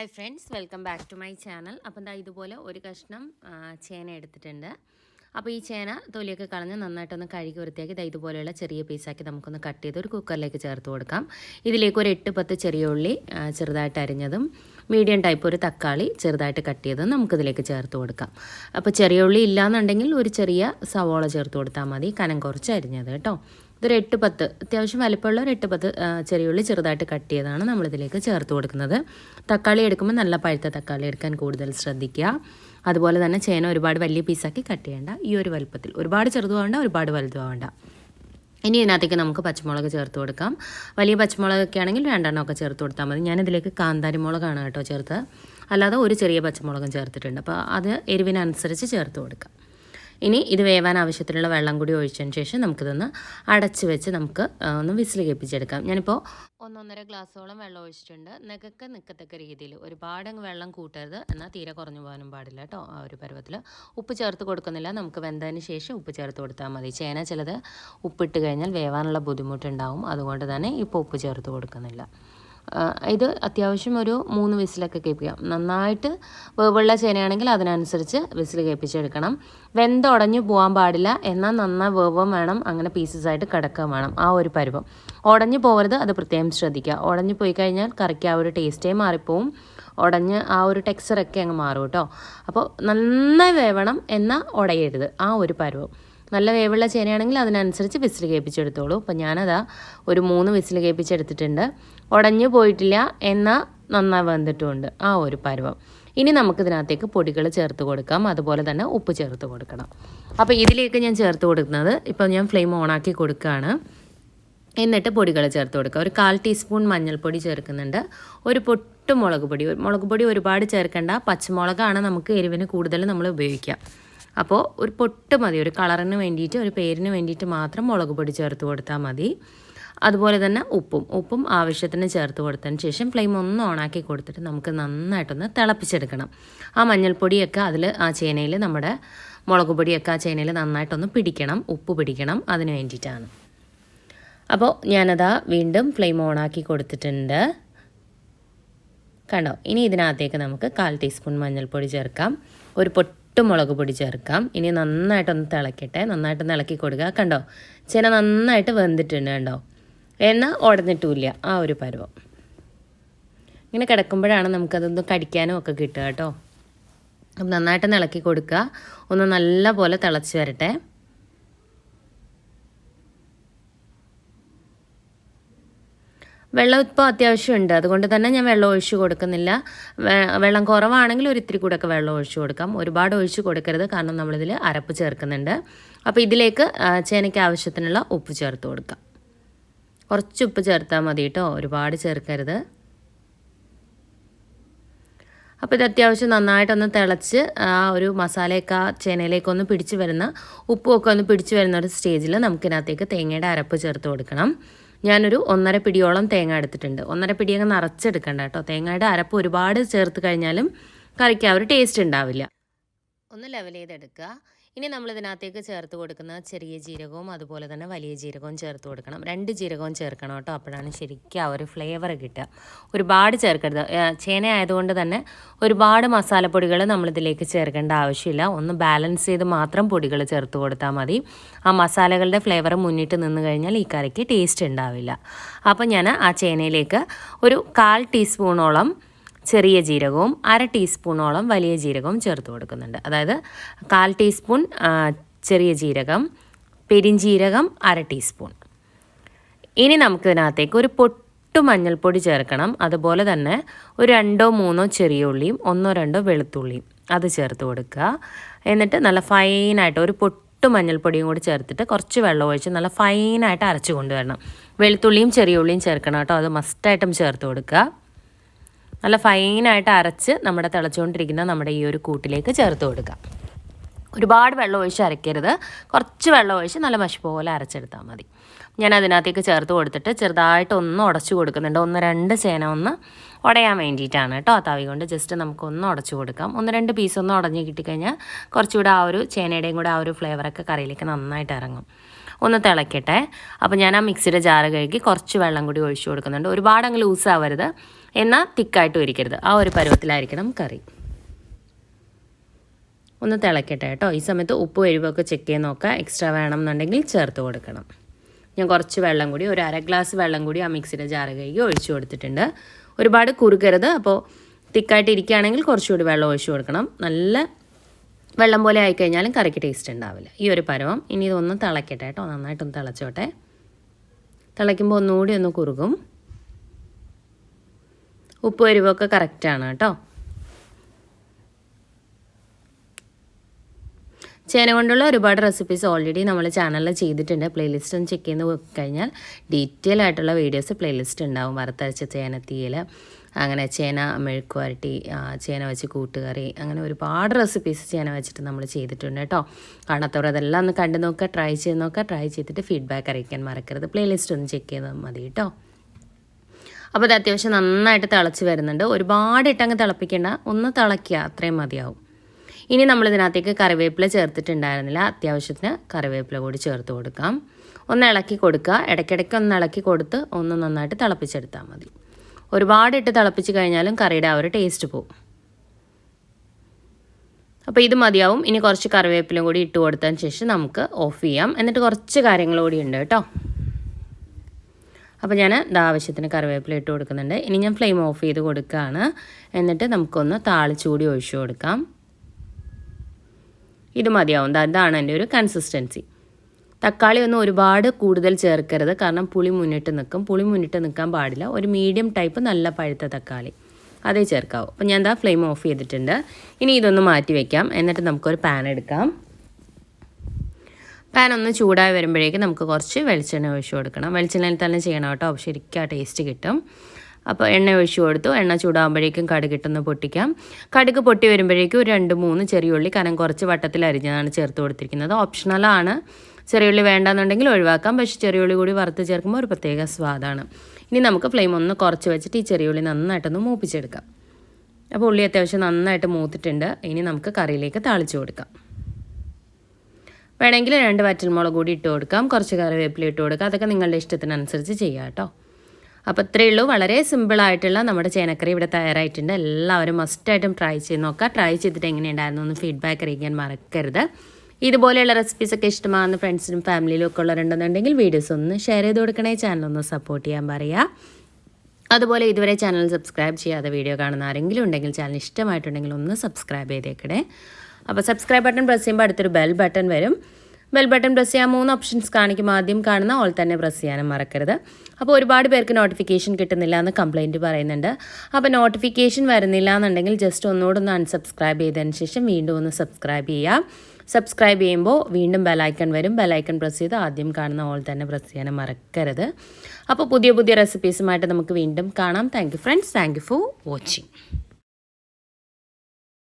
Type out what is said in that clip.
Hi friends welcome back to my channel അപ്പം ദാ ഇതുപോലെ ഒരു കഷ്ണം ചേന എടുത്തിട്ടുണ്ട്. അപ്പോൾ ഈ ചേന തൊലിയൊക്കെ കളഞ്ഞ് നന്നായിട്ടൊന്ന് കഴുകി വൃത്തിയാക്കി ദാ ഇതുപോലെയുള്ള ചെറിയ പീസാക്കി നമുക്കൊന്ന് കട്ട് ചെയ്ത് ഒരു കുക്കറിലേക്ക് ചേർത്ത് കൊടുക്കാം. ഇതിലേക്ക് ഒരു എട്ട് പത്ത് ചെറിയ ഉള്ളി ചെറുതായിട്ട് അരിഞ്ഞതും മീഡിയം ടൈപ്പ് ഒരു തക്കാളി ചെറുതായിട്ട് കട്ട് ചെയ്തതും നമുക്കിതിലേക്ക് ചേർത്ത് കൊടുക്കാം. അപ്പോൾ ചെറിയ ഉള്ളി ഇല്ലാന്നുണ്ടെങ്കിൽ ഒരു ചെറിയ സവോള ചേർത്ത് കൊടുത്താൽ മതി. കനം കുറച്ച് അരിഞ്ഞത് കേട്ടോ. ഇതൊരു എട്ട് പത്ത്. അത്യാവശ്യം വലിപ്പമുള്ള ഒരു എട്ട് പത്ത് ചെറിയുള്ളി ചെറുതായിട്ട് കട്ട് ചെയ്താണ് നമ്മളിതിലേക്ക് ചേർത്ത് കൊടുക്കുന്നത്. തക്കാളി എടുക്കുമ്പോൾ നല്ല പഴുത്ത തക്കാളി എടുക്കാൻ കൂടുതൽ ശ്രദ്ധിക്കുക. അതുപോലെ തന്നെ ചേന ഒരുപാട് വലിയ പീസാക്കി കട്ട് ചെയ്യേണ്ട ഈ ഒരു വലുപ്പത്തിൽ. ഒരുപാട് ചെറുതുമാവേണ്ട ഒരുപാട് വലുതുമാവേണ്ട ഇനി ഇതിനകത്തേക്ക് നമുക്ക് പച്ചമുളക് ചേർത്ത് കൊടുക്കാം. വലിയ പച്ചമുളകൊക്കെ ആണെങ്കിൽ രണ്ടെണ്ണമൊക്കെ ചേർത്ത് കൊടുത്താൽ മതി. ഞാനിതിലേക്ക് കാന്താരി മുളകാണ് കേട്ടോ ചേർത്ത് അല്ലാതെ ഒരു ചെറിയ പച്ചമുളകും ചേർത്തിട്ടുണ്ട്. അപ്പോൾ അത് എരിവിനനുസരിച്ച് ചേർത്ത് കൊടുക്കാം. ഇനി ഇത് വേവാൻ ആവശ്യത്തിനുള്ള വെള്ളം കൂടി ഒഴിച്ചതിന് ശേഷം നമുക്കിതൊന്ന് അടച്ച് വെച്ച് നമുക്ക് ഒന്ന് വിസിൽ കേൾപ്പിച്ചെടുക്കാം. ഞാനിപ്പോൾ ഒന്നൊന്നര ഗ്ലാസ്സോളം വെള്ളം ഒഴിച്ചിട്ടുണ്ട്. നികക്ക് നിൽക്കത്തക്ക രീതിയിൽ ഒരുപാട് വെള്ളം കൂട്ടരുത്. എന്നാൽ തീരെ കുറഞ്ഞു പോകാനും പാടില്ല കേട്ടോ ആ ഒരു പരുവത്തിൽ ഉപ്പ് ചേർത്ത് കൊടുക്കുന്നില്ല. നമുക്ക് വെന്തതിന് ശേഷം ഉപ്പ് ചേർത്ത് കൊടുത്താൽ മതി. ചേന ചിലത് ഉപ്പിട്ട് കഴിഞ്ഞാൽ വേവാനുള്ള ബുദ്ധിമുട്ടുണ്ടാവും. അതുകൊണ്ട് തന്നെ ഇപ്പോൾ ഉപ്പ് ചേർത്ത് കൊടുക്കുന്നില്ല. ഇത് അത്യാവശ്യം ഒരു മൂന്ന് വിസിലൊക്കെ കേൾപ്പിക്കാം. നന്നായിട്ട് വേവുള്ള ചേനയാണെങ്കിൽ അതിനനുസരിച്ച് വിസിൽ കേൾപ്പിച്ചെടുക്കണം. വെന്തുടഞ്ഞു പോകാൻ പാടില്ല. എന്നാൽ നന്നായി വേവും വേണം. അങ്ങനെ പീസസ് ആയിട്ട് കിടക്കാൻ വേണം. ആ ഒരു പരുവം. ഉടഞ്ഞു പോകരുത് അത് പ്രത്യേകം ശ്രദ്ധിക്കുക. ഉടഞ്ഞു പോയി കഴിഞ്ഞാൽ കറിക്ക് ആ ഒരു ടേസ്റ്റേ മാറിപ്പോവും. ഉടഞ്ഞ് ആ ഒരു ടെക്സ്ചറൊക്കെ അങ്ങ് മാറും കേട്ടോ. അപ്പോൾ നന്നായി വേവണം എന്നാൽ ഉടയരുത്. ആ ഒരു പരുവം. നല്ല വേവുള്ള ചേനയാണെങ്കിൽ അതിനനുസരിച്ച് വിസിൽ കേൾപ്പിച്ചെടുത്തോളൂ. അപ്പോൾ ഞാനതാ ഒരു മൂന്ന് വിസിൽ കേൾപ്പിച്ചെടുത്തിട്ടുണ്ട്. ഉടഞ്ഞു പോയിട്ടില്ല എന്നാൽ നന്നായി വെന്തിട്ടുമുണ്ട് ആ ഒരു പരുവം. ഇനി നമുക്കിതിനകത്തേക്ക് പൊടികൾ ചേർത്ത് കൊടുക്കാം. അതുപോലെ തന്നെ ഉപ്പ് ചേർത്ത് കൊടുക്കണം. അപ്പോൾ ഇതിലേക്ക് ഞാൻ ചേർത്ത് കൊടുക്കുന്നത് ഇപ്പോൾ ഞാൻ ഫ്ലെയിം ഓണാക്കി കൊടുക്കുകയാണ് എന്നിട്ട് പൊടികൾ ചേർത്ത് കൊടുക്കുക ഒരു കാൽ ടീസ്പൂൺ മഞ്ഞൾപ്പൊടി ചേർക്കുന്നുണ്ട്. ഒരു പൊട്ട് മുളക് പൊടി. മുളക് പൊടി ഒരുപാട് ചേർക്കേണ്ട. പച്ചമുളകാണ് നമുക്ക് എരിവിന് കൂടുതൽ നമ്മൾ ഉപയോഗിക്കുക അപ്പോൾ ഒരു പൊട്ട് മതി ഒരു കളറിന് വേണ്ടിയിട്ട് ഒരു പേരിന് വേണ്ടിയിട്ട് മാത്രം മുളക് പൊടി ചേർത്ത് കൊടുത്താൽ മതി. അതുപോലെ തന്നെ ഉപ്പും ഉപ്പും ആവശ്യത്തിന് ചേർത്ത് കൊടുത്തതിന് ശേഷം ഫ്ലെയിം ഒന്ന് ഓണാക്കി കൊടുത്തിട്ട് നമുക്ക് നന്നായിട്ടൊന്ന് തിളപ്പിച്ചെടുക്കണം. ആ മഞ്ഞൾപ്പൊടിയൊക്കെ അതിൽ ആ ചേനയിൽ നമ്മുടെ മുളക് പൊടിയൊക്കെ ആ ചേനയിൽ നന്നായിട്ടൊന്ന് പിടിക്കണം ഉപ്പ് പിടിക്കണം അതിന് വേണ്ടിയിട്ടാണ്. അപ്പോൾ ഞാനതാ വീണ്ടും ഫ്ലെയിം ഓണാക്കി കൊടുത്തിട്ടുണ്ട്. കണ്ടോ? ഇനി ഇതിനകത്തേക്ക് നമുക്ക് കാൽ ടീസ്പൂൺ മഞ്ഞൾപ്പൊടി ചേർക്കാം. ഒരു പൊട്ട് മുളക് പൊടി ചേർക്കാം. ഇനി നന്നായിട്ടൊന്ന് തിളക്കട്ടെ. നന്നായിട്ടൊന്ന് ഇളക്കി കൊടുക്കുക. കണ്ടോ? ചേന നന്നായിട്ട് വെന്തിട്ടുണ്ട് കണ്ടോ? എണ്ണ ഉടഞ്ഞിട്ടുമില്ല ആ ഒരു പരുവം. ഇങ്ങനെ കിടക്കുമ്പോഴാണ് നമുക്കതൊന്ന് കടിക്കാനും ഒക്കെ കിട്ടുക കേട്ടോ. അപ്പം നന്നായിട്ട് ഇളക്കി കൊടുക്കുക. ഒന്ന് നല്ല പോലെ തിളച്ച് വരട്ടെ. വെള്ളം ഇപ്പോൾ അത്യാവശ്യമുണ്ട്. അതുകൊണ്ട് തന്നെ ഞാൻ വെള്ളം ഒഴിച്ചു കൊടുക്കുന്നില്ല. വെള്ളം കുറവാണെങ്കിൽ ഒരു ഇത്തിരി കൂടെ ഒക്കെ വെള്ളം ഒഴിച്ചു കൊടുക്കാം. ഒരുപാട് ഒഴിച്ചു കൊടുക്കരുത്. കാരണം നമ്മളിതിൽ അരപ്പ് ചേർക്കുന്നുണ്ട്. അപ്പോൾ ഇതിലേക്ക് ചേനയ്ക്ക് ആവശ്യത്തിനുള്ള ഉപ്പ് ചേർത്ത് കൊടുക്കാം. കുറച്ച് ഉപ്പ് ചേർത്താൽ മതി കേട്ടോ ഒരുപാട് ചേർക്കരുത്. അപ്പോൾ ഇത് അത്യാവശ്യം നന്നായിട്ടൊന്ന് തിളച്ച് ആ ഒരു മസാലയൊക്കെ ആ ചേനയിലേക്കൊന്ന് പിടിച്ചു വരുന്ന ഉപ്പുമൊക്കെ ഒന്ന് പിടിച്ചു വരുന്ന ഒരു സ്റ്റേജിൽ നമുക്കിനകത്തേക്ക് തേങ്ങയുടെ അരപ്പ് ചേർത്ത് കൊടുക്കണം. ഞാനൊരു ഒന്നര പിടിയോളം തേങ്ങ എടുത്തിട്ടുണ്ട്. ഒന്നര പിടി അങ്ങ് നിറച്ചെടുക്കണ്ട കേട്ടോ. തേങ്ങയുടെ അരപ്പ് ഒരുപാട് ചേർത്ത് കഴിഞ്ഞാലും കറിക്ക് ആ ഒരു ടേസ്റ്റ് ഉണ്ടാവില്ല. ഒന്ന് ലെവൽ ചെയ്തെടുക്കുക. ഇനി നമ്മൾ ഇതിനകത്തേക്ക് ചേർത്ത് കൊടുക്കുന്ന ചെറിയ ജീരകവും അതുപോലെ തന്നെ വലിയ ജീരകവും ചേർത്ത് കൊടുക്കണം. രണ്ട് ജീരകവും ചേർക്കണം കേട്ടോ. അപ്പോഴാണ് ശരിക്കും ആ ഒരു ഫ്ലേവർ കിട്ടുക. ഒരുപാട് ചേർക്കരുത്. ചേന ആയതുകൊണ്ട് തന്നെ ഒരുപാട് മസാലപ്പൊടികൾ നമ്മളിതിലേക്ക് ചേർക്കേണ്ട ആവശ്യമില്ല. ഒന്ന് ബാലൻസ് ചെയ്ത് മാത്രം പൊടികൾ ചേർത്ത് കൊടുത്താൽ മതി. ആ മസാലകളുടെ ഫ്ലേവർ മുന്നിട്ട് നിന്ന് കഴിഞ്ഞാൽ ഈ കറിക്ക് ടേസ്റ്റ് ഉണ്ടാവില്ല. അപ്പോൾ ഞാൻ ആ ചേനയിലേക്ക് ഒരു കാൽ ടീസ്പൂണോളം ചെറിയ ജീരകവും അര ടീസ്പൂണോളം വലിയ ജീരകവും ചേർത്ത് കൊടുക്കുന്നുണ്ട്. അതായത് കാൽ ടീസ്പൂൺ ചെറിയ ജീരകം പെരിഞ്ജീരകം അര ടീസ്പൂൺ. ഇനി നമുക്കിതിനകത്തേക്ക് ഒരു പൊട്ടു മഞ്ഞൾപ്പൊടി ചേർക്കണം. അതുപോലെ തന്നെ ഒരു രണ്ടോ മൂന്നോ ചെറിയ ഉള്ളിയും ഒന്നോ രണ്ടോ വെളുത്തുള്ളിയും അത് ചേർത്ത് കൊടുക്കുക. എന്നിട്ട് നല്ല ഫൈനായിട്ട് ഒരു പൊട്ടു മഞ്ഞൾപ്പൊടിയും കൂടി ചേർത്തിട്ട് കുറച്ച് വെള്ളം ഒഴിച്ച് നല്ല ഫൈനായിട്ട് അരച്ച് കൊണ്ടുവരണം. വെളുത്തുള്ളിയും ചെറിയ ഉള്ളിയും ചേർക്കണം കേട്ടോ. അത് മസ്റ്റായിട്ടും ചേർത്ത് കൊടുക്കുക. നല്ല ഫൈനായിട്ട് അരച്ച് നമ്മുടെ തിളച്ചുകൊണ്ടിരിക്കുന്ന നമ്മുടെ ഈ ഒരു കൂട്ടിലേക്ക് ചേർത്ത് കൊടുക്കുക ഒരുപാട് വെള്ളം ഒഴിച്ച് അരയ്ക്കരുത്. കുറച്ച് വെള്ളം ഒഴിച്ച് നല്ല മഷി പോലെ അരച്ചെടുത്താൽ മതി. ഞാൻ അതിനകത്തേക്ക് ചേർത്ത് കൊടുത്തിട്ട് ചെറുതായിട്ട് ഒന്ന് ഉടച്ചു കൊടുക്കുന്നുണ്ട്. ഒന്ന് രണ്ട് ചേന ഒന്ന് ഉടയാൻ വേണ്ടിയിട്ടാണ് കേട്ടോ തവി കൊണ്ട്. ജസ്റ്റ് നമുക്കൊന്ന് ഉടച്ചു കൊടുക്കാം. ഒന്ന് രണ്ട് പീസ് ഒന്ന് ഉടഞ്ഞ് കിട്ടിക്കഴിഞ്ഞാൽ കുറച്ചുകൂടെ ആ ഒരു ചേനയുടെയും കൂടെ ആ ഒരു ഫ്ലേവറൊക്കെ കറിയിലേക്ക് നന്നായിട്ട് ഇറങ്ങും. ഒന്ന് തിളക്കട്ടെ. അപ്പോൾ ഞാൻ ആ മിക്സിയുടെ ജാറ് കഴുകി കുറച്ച് വെള്ളം കൂടി ഒഴിച്ചു കൊടുക്കുന്നുണ്ട്. ഒരുപാട് അങ്ങ് ലൂസാവരുത് എന്നാൽ തിക്കായിട്ട് ഒരിക്കരുത് ആ ഒരു പരുവത്തിലായിരിക്കണം കറി. ഒന്ന് തിളക്കട്ടെ കേട്ടോ. ഈ സമയത്ത് ഉപ്പ് എരിവൊക്കെ ചെക്ക് ചെയ്ത് നോക്കുക. എക്സ്ട്രാ വേണം എന്നുണ്ടെങ്കിൽ ചേർത്ത് കൊടുക്കണം. ഞാൻ കുറച്ച് വെള്ളം കൂടി ഒരു അര ഗ്ലാസ് വെള്ളം കൂടി ആ മിക്സിയുടെ ജാറ് കഴുകി ഒഴിച്ചു കൊടുത്തിട്ടുണ്ട്. ഒരുപാട് കുറുക്കരുത്. അപ്പോൾ തിക്കായിട്ട് ഇരിക്കുകയാണെങ്കിൽ കുറച്ചുകൂടി വെള്ളം ഒഴിച്ചു കൊടുക്കണം. നല്ല വെള്ളം പോലെ ആയിക്കഴിഞ്ഞാലും കറിക്ക് ടേസ്റ്റ് ഉണ്ടാവില്ല. ഈ ഒരു പരവം. ഇനി ഇതൊന്ന് തിളക്കട്ടെ കേട്ടോ. നന്നായിട്ടൊന്ന് തിളച്ചോട്ടെ. തിളയ്ക്കുമ്പോൾ ഒന്നുകൂടി ഒന്ന് കുറുകും. ഉപ്പ് എരിവൊക്കെ കറക്റ്റാണ് കേട്ടോ. ചേന കൊണ്ടുള്ള ഒരുപാട് റെസിപ്പീസ് ഓൾറെഡി നമ്മൾ ചാനലിൽ ചെയ്തിട്ടുണ്ട്. പ്ലേലിസ്റ്റ് ഒന്ന് ചെക്ക് ചെയ്ത് കഴിഞ്ഞാൽ ഡീറ്റെയിൽ ആയിട്ടുള്ള വീഡിയോസ് പ്ലേലിസ്റ്റ് ഉണ്ടാവും. വറുത്തരച്ച ചേനത്തീയൽ അങ്ങനെ ചേന മെഴുക്ക് വരട്ടി ചേന വെച്ച് കൂട്ടുകറി അങ്ങനെ ഒരുപാട് റെസിപ്പീസ് ചേന വെച്ചിട്ട് നമ്മൾ ചെയ്തിട്ടുണ്ട് കേട്ടോ കാണാത്തവർ അതെല്ലാം ഒന്ന് കണ്ടു നോക്കുക ട്രൈ ചെയ്ത് നോക്കുക. ട്രൈ ചെയ്തിട്ട് ഫീഡ്ബാക്ക് അറിയിക്കാൻ മറക്കരുത്. പ്ലേലിസ്റ്റ് ഒന്ന് ചെക്ക് ചെയ്താൽ മതി കേട്ടോ അപ്പോൾ ഇത് അത്യാവശ്യം നന്നായിട്ട് തിളച്ച് വരുന്നുണ്ട്. ഒരുപാട് ഇട്ടങ്ങ് തിളപ്പിക്കേണ്ട. ഒന്ന് തിളയ്ക്കുക അത്രയും മതിയാവും. ഇനി നമ്മൾ ഇതിനകത്തേക്ക് കറിവേപ്പില ചേർത്തിട്ടുണ്ടായിരുന്നില്ല. അത്യാവശ്യത്തിന് കറിവേപ്പില കൂടി ചേർത്ത് കൊടുക്കാം. ഒന്ന് ഇളക്കി കൊടുക്കുക. ഇടയ്ക്കിടയ്ക്ക് ഒന്ന് ഇളക്കി കൊടുത്ത് ഒന്ന് നന്നായിട്ട് തിളപ്പിച്ചെടുത്താൽ മതി. ഒരുപാട് ഇട്ട് തിളപ്പിച്ച് കഴിഞ്ഞാലും കറിയുടെ ആ ഒരു ടേസ്റ്റ് പോവും. അപ്പോൾ ഇത് മതിയാവും. ഇനി കുറച്ച് കറിവേപ്പിലും കൂടി ഇട്ട് കൊടുത്തതിന് ശേഷം നമുക്ക് ഓഫ് ചെയ്യാം. എന്നിട്ട് കുറച്ച് കാര്യങ്ങൾ കൂടി ഉണ്ട് കേട്ടോ. അപ്പോൾ ഞാൻ ആവശ്യത്തിന് കറിവേപ്പില ഇട്ട് കൊടുക്കുന്നുണ്ട്. ഇനി ഞാൻ ഫ്ലെയിം ഓഫ് ചെയ്ത് കൊടുക്കുകയാണ്. എന്നിട്ട് നമുക്കൊന്ന് താളിച്ചൂടി ഒഴിച്ചു കൊടുക്കാം. ഇത് മതിയാവും. അതാണ് എന്റെ ഒരു കൺസിസ്റ്റൻസി തക്കാളി ഒന്നും ഒരുപാട് കൂടുതൽ ചേർക്കരുത്. കാരണം പുളി മുന്നിട്ട് നിൽക്കും. പുളി മുന്നിട്ട് നിൽക്കാൻ പാടില്ല. ഒരു മീഡിയം ടൈപ്പ് നല്ല പഴുത്ത തക്കാളി. അതേ ചേർക്കാവൂ. അപ്പോൾ ഞാൻ എന്താ ഫ്ലെയിം ഓഫ് ചെയ്തിട്ടുണ്ട്. ഇനി ഇതൊന്ന് മാറ്റി വയ്ക്കാം എന്നിട്ട് നമുക്കൊരു പാൻ എടുക്കാം. പാൻ ഒന്ന് ചൂടായി വരുമ്പോഴേക്ക് നമുക്ക് കുറച്ച് വെളിച്ചെണ്ണ ഒഴിച്ചു കൊടുക്കണം. വെളിച്ചെണ്ണയിൽ തന്നെ ചെയ്യണം കേട്ടോ. ശരിക്കും ആ ടേസ്റ്റ് കിട്ടും. അപ്പോൾ എണ്ണ ഒഴിച്ചു കൊടുത്തു. എണ്ണ ചൂടാകുമ്പോഴേക്കും കടുകിട്ടൊന്ന് പൊട്ടിക്കാം. കടുക് പൊട്ടി വരുമ്പോഴേക്കും ഒരു രണ്ട് മൂന്ന് ചെറിയ ഉള്ളി കനം കുറച്ച് വട്ടത്തിൽ അരിഞ്ഞതാണ് ചേർത്ത് കൊടുത്തിരിക്കുന്നത്. ഓപ്ഷണലാണ് ചെറിയുള്ളി വേണ്ടാന്നുണ്ടെങ്കിൽ ഒഴിവാക്കാം. പക്ഷേ ചെറിയുള്ളി കൂടി വറുത്ത് ചേർക്കുമ്പോൾ ഒരു പ്രത്യേക സ്വാദാണ്. ഇനി നമുക്ക് ഫ്ലെയിം ഒന്ന് കുറച്ച് വെച്ചിട്ട് ഈ ചെറിയുള്ളി നന്നായിട്ടൊന്ന് മൂപ്പിച്ചെടുക്കാം. അപ്പോൾ ഉള്ളി അത്യാവശ്യം നന്നായിട്ട് മൂത്തിട്ടുണ്ട്. ഇനി നമുക്ക് കറിയിലേക്ക് താളിച്ചു കൊടുക്കാം. വേണമെങ്കിൽ രണ്ട് വറ്റൽമുളക് കൂടി ഇട്ട് കൊടുക്കാം. കുറച്ച് കറിവേപ്പില ഇട്ട് കൊടുക്കാം. അതൊക്കെ നിങ്ങളുടെ ഇഷ്ടത്തിനനുസരിച്ച് ചെയ്യാം കേട്ടോ. അപ്പോൾ ഇത്രയേ ഉള്ളൂ. വളരെ സിമ്പിളായിട്ടുള്ള നമ്മുടെ ചേനക്കറി ഇവിടെ തയ്യാറായിട്ടുണ്ട്. എല്ലാവരും മസ്റ്റായിട്ടും ട്രൈ ചെയ്ത് നോക്കുക. ട്രൈ ചെയ്തിട്ട് എങ്ങനെയുണ്ടായിരുന്നു എന്ന് ഫീഡ്ബാക്ക് അറിയിക്കാൻ മറക്കരുത്. ഇതുപോലെയുള്ള റെസിപ്പീസൊക്കെ ഇഷ്ടമാകുന്ന ഫ്രണ്ട്സിനും ഫാമിലിയിലും ഒക്കെ ഉള്ളവരുണ്ടെന്നുണ്ടെങ്കിൽ വീഡിയോസ് ഒന്ന് ഷെയർ ചെയ്ത് കൊടുക്കണേ. ചാനൽ ഒന്ന് സപ്പോർട്ട് ചെയ്യാൻ പറയുക. അതുപോലെ ഇതുവരെ ചാനൽ സബ്സ്ക്രൈബ് ചെയ്യാതെ വീഡിയോ കാണുന്ന ആരെങ്കിലും ഉണ്ടെങ്കിൽ ചാനൽ ഇഷ്ടമായിട്ടുണ്ടെങ്കിൽ ഒന്ന് സബ്സ്ക്രൈബ് ചെയ്തേക്കണേ. അപ്പോൾ സബ്സ്ക്രൈബ് ബട്ടൺ പ്രസ് ചെയ്യുമ്പോൾ അടുത്തൊരു ബെൽ ബട്ടൺ വരും. ബെൽ ബട്ടൺ പ്രസ് ചെയ്യാൻ മൂന്ന് ഓപ്ഷൻസ് കാണിക്കും. ആദ്യം കാണുന്ന ഓൾ തന്നെ പ്രസ് ചെയ്യാനും മറക്കരുത്. അപ്പോൾ ഒരുപാട് പേർക്ക് നോട്ടിഫിക്കേഷൻ കിട്ടുന്നില്ല എന്ന് കംപ്ലയിന്റ് പറയുന്നുണ്ട്. അപ്പോൾ നോട്ടിഫിക്കേഷൻ വരുന്നില്ല എന്നുണ്ടെങ്കിൽ ജസ്റ്റ് ഒന്നുകൂടെ ഒന്ന് അൺസബ്സ്ക്രൈബ് ചെയ്തതിന് ശേഷം വീണ്ടും ഒന്ന് സബ്സ്ക്രൈബ് ചെയ്യുക. സബ്സ്ക്രൈബ് ചെയ്യുമ്പോൾ വീണ്ടും ബെലൈക്കൺ വരും. ബെലൈക്കൺ പ്രസ് ചെയ്ത് ആദ്യം കാണുന്ന ഓൾ തന്നെ പ്രസ് ചെയ്യാനും മറക്കരുത്. അപ്പോൾ പുതിയ പുതിയ റെസിപ്പീസുമായിട്ട് നമുക്ക് വീണ്ടും കാണാം. Thank friends thank for watching